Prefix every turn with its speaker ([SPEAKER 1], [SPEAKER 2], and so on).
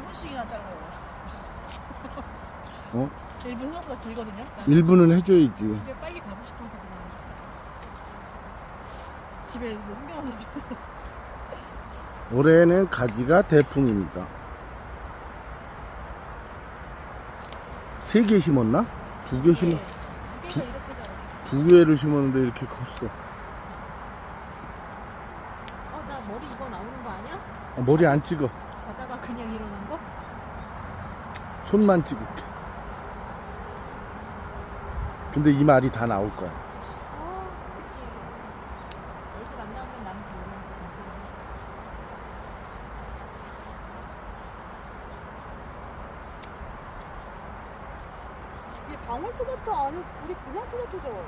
[SPEAKER 1] 분이나 잘라요.
[SPEAKER 2] 어?
[SPEAKER 1] 1분 생각보다 길거든요.
[SPEAKER 3] 1분은
[SPEAKER 2] 해줘야지. 집에
[SPEAKER 3] 빨리 가고 싶어서 그냥.
[SPEAKER 1] 집에 뭐 흥경하는
[SPEAKER 2] 올해는 가지가 대풍입니다. 세 개 심었나? 두 개 심었,
[SPEAKER 3] 두 개가 이렇게 자랐어.
[SPEAKER 2] 두 개를 심었는데 이렇게 컸어.
[SPEAKER 3] 어, 나 머리 이거 나오는 거 아니야?
[SPEAKER 2] 아, 머리 안 찍어. 손만 찍을게. 근데 이 말이 다 나올 거야. 아,
[SPEAKER 3] 얼굴 안 나면 나는 잘 모르니까 괜찮아.
[SPEAKER 1] 방울토마토 아니 우리 그냥 토마토죠?